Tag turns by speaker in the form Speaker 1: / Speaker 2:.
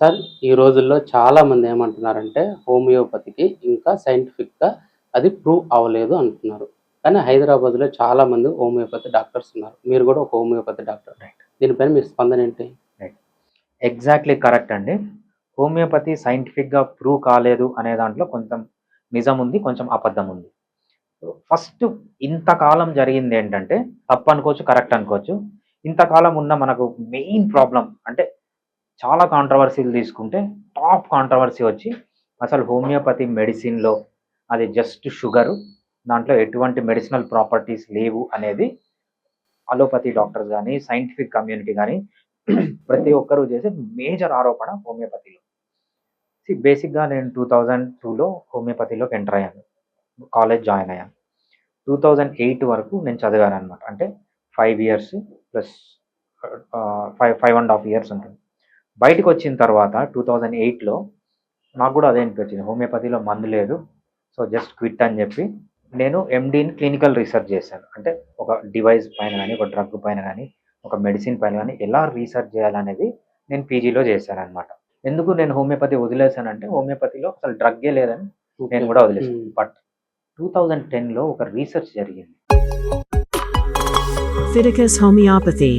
Speaker 1: Sir ఈ రోజుల్లో చాలా మంది ఏమంటున్నారంటే హోమియోపతికి ఇంకా scientific గా అది ప్రూవ్ అవ్వలేదు అంటున్నారు. కానీ హైదరాబాద్లో చాలా మంది హోమియోపతి డాక్టర్స్ ఉన్నారు. మీరు కూడా ఒక హోమియోపతి డాక్టర్. దీనిపైన మీ స్పందన ఏంటి?
Speaker 2: ఎగ్జాక్ట్లీ కరెక్ట్ అండి. హోమియోపతి సైంటిఫిక్గా ప్రూవ్ కాలేదు అనే దాంట్లో కొంచెం నిజం ఉంది కొంచెం అబద్ధం ఉంది. ఫస్ట్ ఇంతకాలం జరిగింది ఏంటంటే తప్పు అనుకోవచ్చు కరెక్ట్ అనుకోవచ్చు. ఇంతకాలం ఉన్న మనకు మెయిన్ ప్రాబ్లం అంటే చాలా కాంట్రవర్సీలు తీసుకుంటే టాప్ కాంట్రవర్సీ వచ్చి అసలు హోమియోపతి మెడిసిన్లో అది జస్ట్ షుగరు దాంట్లో ఎటువంటి మెడిసినల్ ప్రాపర్టీస్ లేవు అనేది అలోపతి డాక్టర్స్ కానీ సైంటిఫిక్ కమ్యూనిటీ కానీ ప్రతి ఒక్కరూ చేసే మేజర్ ఆరోపణ హోమియోపతిలో బేసిక్గా నేను టూ థౌజండ్ టూలో హోమియోపతిలోకి ఎంటర్ అయ్యాను. కాలేజ్ జాయిన్ అయ్యాను. టూ థౌజండ్ ఎయిట్ వరకు నేను చదివాను అనమాట అంటే five years plus five five and half years ఉంటుంది. బయటకు వచ్చిన తర్వాత టూ థౌజండ్ ఎయిట్లో నాకు కూడా అదే అనిపించింది. హోమియోపతిలో మందు లేదు. సో జస్ట్ క్విట్ అని చెప్పి నేను ఎండీని క్లినికల్ రీసెర్చ్ చేశాను. అంటే ఒక డివైస్ పైన కానీ ఒక డ్రగ్ పైన కానీ ఒక మెడిసిన్ పైన కానీ ఎలా రీసెర్చ్ చేయాలనేది నేను పీజీలో చేశాను అనమాట ఎందుకు నేను హోమియోపతి వదిలేశానంటే హోమియోపతిలో అసలు డ్రగ్గే లేదని నేను కూడా వదిలేసాను
Speaker 1: Hmm.
Speaker 2: బట్ టూ థౌజండ్ టెన్లో ఒక రీసెర్చ్ జరిగింది.
Speaker 3: Homeopathy.